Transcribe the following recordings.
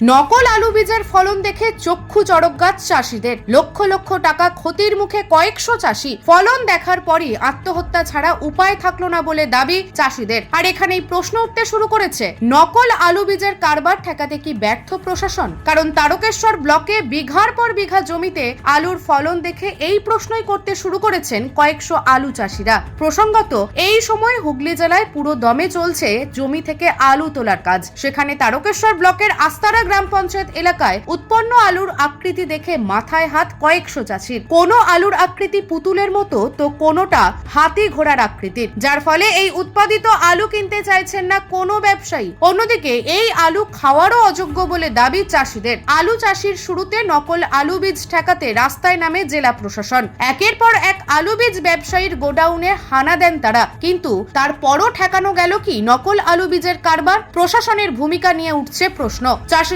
নকল আলু বীজের ফলন দেখে চক্ষু চড়ক গাছ চাষিদের। লক্ষ লক্ষ টাকা ক্ষতির মুখে কয়েকশো চাষি। ফলন দেখার পরই আত্মহত্যা ছাড়া উপায় থাকল না বলে দাবি চাষিদের। আর এখানেই প্রশ্ন উঠতে শুরু করেছে, নকল আলু বীজের কারবার ঠেকাতে কি ব্যর্থ প্রশাসন? কারণ তারকেশ্বর ব্লকে বিঘার পর বিঘা জমিতে আলুর ফলন দেখে এই প্রশ্নই করতে শুরু করেছেন কয়েকশো আলু চাষিরা। প্রসঙ্গত, এই সময় হুগলি জেলায় পুরো দমে চলছে জমি থেকে আলু তোলার কাজ। সেখানে তারকেশ্বর ব্লকের আস্তারা গ্রাম পঞ্চায়েত এলাকায় উৎপন্ন আলুর আকৃতি দেখে মাথায় হাত কয়েকশো চাষির। কোনো আলুর আকৃতি পুতুলের মতো, তো কোনোটা হাতি ঘোড়ার আকৃতির। যার ফলে এই উৎপাদিত আলু কিনতে চাইছেন না কোনো ব্যবসায়ী। অন্যদিকে এই আলু খাওয়ারও অযোগ্য বলে দাবি চাষিদের। আলু চাষির শুরুতে নকল আলু বীজ ঠেকাতে রাস্তায় নামে জেলা প্রশাসন। একের পর এক আলু বীজ ব্যবসায়ীর গোডাউনে হানা দেন তারা। কিন্তু তারপরও ঠেকানো গেল কি নকল আলু বীজের কারবার? প্রশাসনের ভূমিকা নিয়ে উঠছে প্রশ্ন।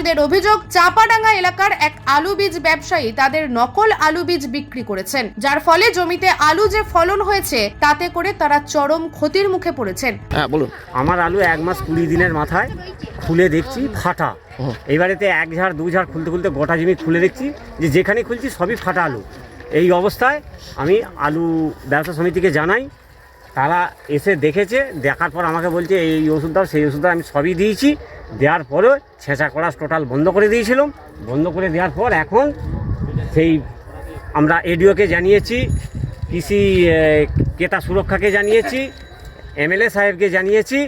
চাষিদের অভিযোগ চাপাডাঙ্গা এলাকার এক আলু বীজ ব্যবসায়ী তাদের নকল আলু বীজ বিক্রি করেছেন। যার ফলে জমিতে আলু যে ফলন হয়েছে তাতে করে তারা চরম ক্ষতির মুখে পড়েছেন। হ্যাঁ বলুন। আমার আলু এক মাস কুড়ি দিনের মাথায় খুলে দেখছি ফাটা। হুম। এইবারেতে এক ঝাড় দু ঝাড় খুলতে খুলতে গোটা জমি খুলে দেখছি যে যেখানে খুলছি সবই ফাটা আলু। এই অবস্থায় আমি আলু ব্যবসা সমিতিকে জানাই তারা এসে দেখেছে দেখার পর আমাকে বলছে এই ওষুধ দাও সেই ওষুধ দাও আমি সবই দিয়েছি। দেওয়ার পরে ছেঁচা করা টোটাল বন্ধ করে দিয়েছিলাম। বন্ধ করে দেওয়ার পর এখন সেই আমরা এডিওকে জানিয়েছি কৃষি ক্রেতা সুরক্ষাকে জানিয়েছি, এমএলএ সাহেবকে জানিয়েছি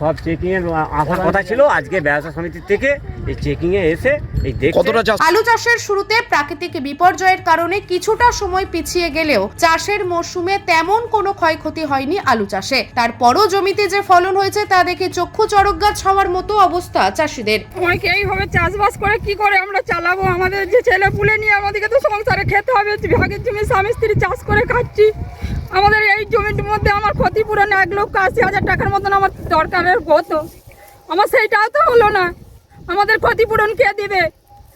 সব চেকিংয়ের আসার কথা ছিল আজকে ব্যবসা সমিতির থেকে এই চেকিংয়ে এসে এই দেখছে কতটা আলু চাষের শুরুতে প্রাকৃতিক বিপর্যয়ের কারণে কিছুটা সময় পিছিয়ে গেলেও চাষের মরশুমে তেমন কোনো ক্ষয়ক্ষতি হয়নি আলু চাষে। তারপরও জমিতে যে ফলন হয়েছে তা দেখে চক্ষু চড়ক গাছ হওয়ার মতো অবস্থা চাষিদের। আমাকে এইভাবে চাষবাস করে কি করে আমরা চালাবো? আমাদের যে ছেলে পুলে নিয়ে আমাদেরকে তো সংসারে খেতে হবে। ভাগের জমি স্বামী স্ত্রী চাষ করে খাচ্ছি। আমাদের এই জমির মধ্যে আমার ক্ষতিপূরণ এক লক্ষ আশি হাজার টাকার মতন আমার দরকারের হতো। আমার সেইটাও তো হলো না। আমাদের ক্ষতিপূরণ কে দিবে?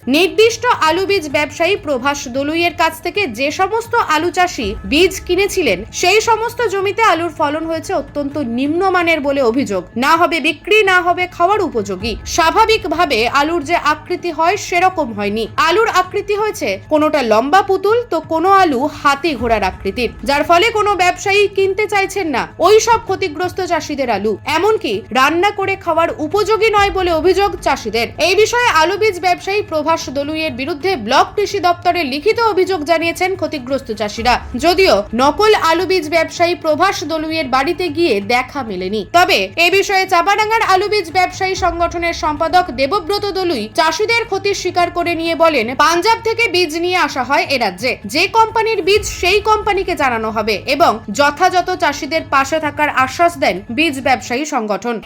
নির্দিষ্ট আলু বীজ ব্যবসায়ী প্রভাস দলুইয়ের কাছ থেকে যে সমস্ত আলু চাষি বীজ কিনেছিলেন, সেই সমস্ত জমিতে আলুর ফলন হয়েছে অত্যন্ত নিম্নমানের বলে অভিযোগ। না হবে বিক্রি, না হবে খাওয়ার উপযোগী। স্বাভাবিকভাবে আলুর যে আকৃতি হয়, সেরকম হয়নি। আলুর আকৃতি হয়েছে কোনোটা লম্বা পুতুল, তো কোনো আলু হাতি ঘোড়ার আকৃতির। যার ফলে কোনো ব্যবসায়ী কিনতে চাইছেন না ওই সব ক্ষতিগ্রস্ত চাষিদের আলু। এমনকি রান্না করে খাওয়ার উপযোগী নয় বলে অভিযোগ চাষিদের। এই বিষয়ে আলু বীজ ব্যবসায়ী প্রভাস দলুইয়ের বিরুদ্ধে ব্লক কৃষি দপ্তরে লিখিত অভিযোগ জানিয়েছেন ক্ষতিগ্রস্ত চাষিরা। যদিও নকল আলু বীজ ব্যবসায়ী প্রভাস দলুইয়ের বাড়িতে গিয়ে দেখা মেলেনি। তবে এ বিষয়ে চাপাডাঙ্গার আলু বীজ ব্যবসায়ী সংগঠনের সম্পাদক দেবব্রত দলুই চাষিদের ক্ষতি স্বীকার করে নিয়ে বলেন, পাঞ্জাব থেকে বীজ নিয়ে আসা হয় এ রাজ্যে। যে কোম্পানির বীজ সেই কোম্পানিকে জানানো হবে এবং যথাযথ চাষিদের পাশে থাকার আশ্বাস দেন বীজ ব্যবসায়ী সংগঠন।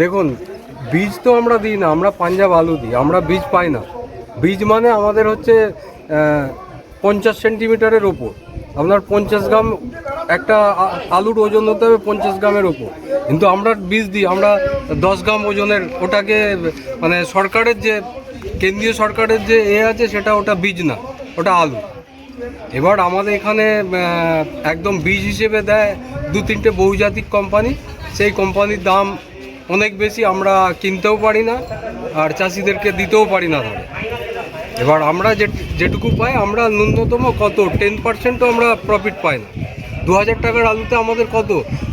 দেখুন, বীজ তো আমরা দিই না, আমরা পাঞ্জাব আলু দিই, আমরা বীজ পাই না। বীজ মানে আমাদের হচ্ছে পঞ্চাশ সেন্টিমিটারের ওপর। আপনার পঞ্চাশ গ্রাম একটা আলুর ওজন হতে হবে পঞ্চাশ গ্রামের ওপর। কিন্তু আমরা বীজ দিই, আমরা দশ গ্রাম ওজনের, ওটাকে মানে সরকারের যে, কেন্দ্রীয় সরকারের যে এ আছে, সেটা ওটা বীজ না, ওটা আলু। এবার আমাদের এখানে একদম বীজ হিসেবে দেয় দু তিনটে বহুজাতিক কোম্পানি। সেই কোম্পানির দাম অনেক বেশি, আমরা কিনতেও পারি না, আর চাষিদেরকে দিতেও পারি না ধরে। এবার আমরা যেটুকু পাই, আমরা ন্যূনতম কত? টেন পার্সেন্টও আমরা প্রফিট পাই না। দু হাজার টাকার আলুতে আমাদের কত?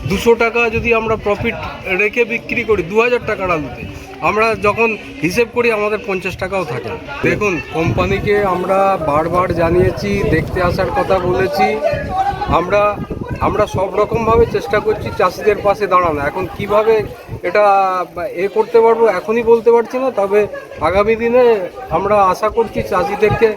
দুশো টাকা যদি আমরা প্রফিট রেখে বিক্রি করি দু হাজার টাকার আলুতে। আমরা যখন হিসেব করি, আমাদের পঞ্চাশ টাকাও থাকে দেখুন, কোম্পানিকে আমরা বারবার জানিয়েছি, দেখতে আসার কথা বলেছি। আমরা আমরা সব রকমভাবে চেষ্টা করছি, চাষিদের পাশে দাঁড়ানো। এখন কীভাবে এটা এ করতে পারব এখনই বলতে পারছি না তবে আগামী দিনে আমরা আশা করছি চাষিদেরকে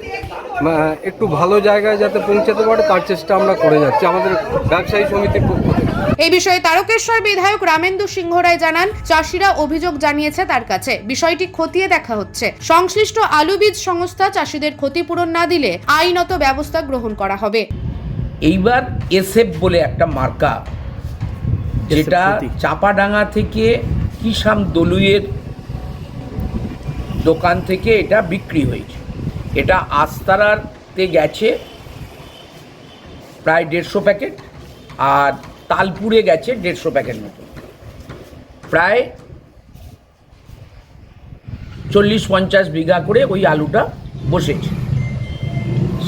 একটু ভালো জায়গায় যাতে পৌঁছাতে পারে তার চেষ্টা আমরা করে যাচ্ছি আমাদের ব্যবসায়ী সমিতির পক্ষ থেকে। এই বিষয়ে তারকেশ্বর বিধায়ক রামেন্দু সিংহ রায় জানান চাষিরা অভিযোগ জানিয়েছে তার কাছে। বিষয়টি খতিয়ে দেখা হচ্ছে। সংশ্লিষ্ট আলু বীজ সংস্থা চাষিদের ক্ষতিপূরণ না দিলে আইনত ব্যবস্থা গ্রহণ করা হবে। এইবার এসএফ বলে একটা মার্কা যেটা প্রতীক। চাপাডাঙ্গা থেকে কিষাম দলুইয়ের দোকান থেকে এটা বিক্রি হয়েছে। এটা আস্তারাতে গেছে প্রায় দেড়শো প্যাকেট আর তালপুরে গেছে দেড়শো প্যাকেট মতো। প্রায় চল্লিশ পঞ্চাশ বিঘা করে ওই আলুটা বসেছে।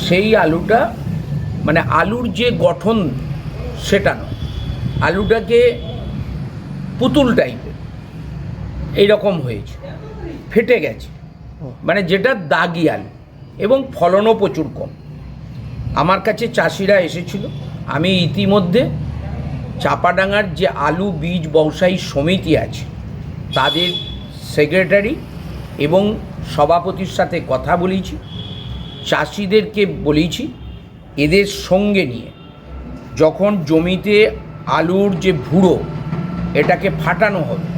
সেই আলুটা মানে আলুর যে গঠন সেটা নয়। আলুটাকে পুতুল টাইপের এইরকম হয়েছে। ফেটে গেছে। মানে যেটা দাগি আলু। এবং ফলনও প্রচুর কম। আমার কাছে চাষিরা এসেছিল। আমি ইতিমধ্যে চাপাডাঙ্গার যে আলু বীজ ব্যবসায়ী সমিতি আছে তাদের সেক্রেটারি এবং সভাপতির সাথে কথা বলেছি। চাষিদেরকে বলেছি এদের সঙ্গে নিয়ে যখন জমিতে আলুর যে ভুড়ো, এটাকে ফাটানো হবে।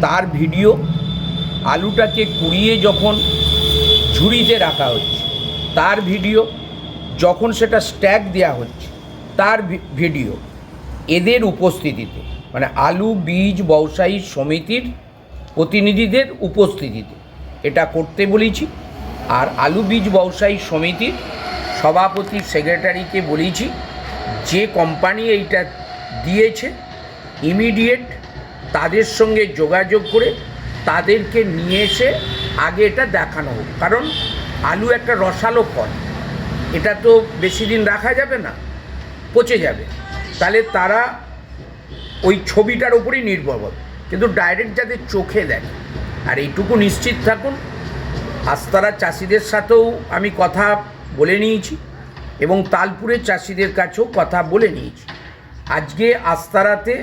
তার ভিডিও আলুটাকে কুড়িয়ে যখন ঝুড়িতে রাখা হচ্ছে, তার ভিডিও যখন সেটা স্ট্যাক দেওয়া হচ্ছে, তার ভিডিও এদের উপস্থিতিতে মানে আলু, বীজ ব্যবসায়ী সমিতির প্রতিনিধিদের উপস্থিতিতে এটা করতে বলেছি। আর আলু, বীজ ব্যবসায়ী সমিতির সভাপতি, সেক্রেটারিকে বলেছি, যে কোম্পানি এইটা দিয়েছে ইমিডিয়েট তাদের সঙ্গে যোগাযোগ করে তাদেরকে নিয়ে এসে আগে এটা দেখানো হোক। কারণ আলু একটা রসালো ফল, এটা তো বেশি দিন রাখা যাবে না, পচে যাবে। তাহলে তারা ওই ছবিটার উপরেই নির্ভর করে কিন্তু ডাইরেক্ট যাদের চোখে দেখে, আর এইটুকু নিশ্চিত থাকুন, আস্তারা চাষিদের সাথেও আমি কথা বলে নিয়েছি এবং তালপুরের চাষিদের কাছেও কথা বলে নিয়েছি। আজকে আস্তারাতে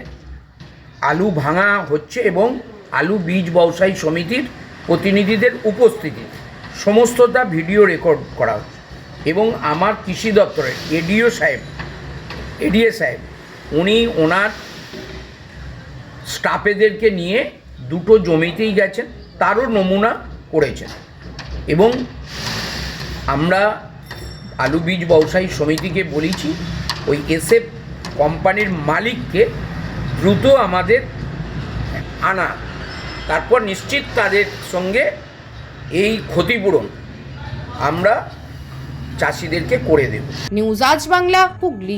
আলু ভাঙা হচ্ছে এবং আলু বীজ ব্যবসায়ী সমিতির প্রতিনিধিদের উপস্থিতি। সমস্তটা ভিডিও রেকর্ড করা হচ্ছে। এবং আমার কৃষি দপ্তরের এডিও সাহেব, এডিএ সাহেব, উনি ওনার স্টাফেদেরকে নিয়ে দুটো জমিতেই গেছেন, তারও নমুনা করেছেন। এবং আমরা আলু বীজ ব্যবসায়ী সমিতিকে বলেছি, ওই এসএফ কোম্পানির মালিককে দ্রুত আমাদের আনা। তারপর নিশ্চিত তাদের সঙ্গে এই ক্ষতিপূরণ আমরা চাষিদেরকে করে দেব। নিউজ আজ বাংলা, হুগলি।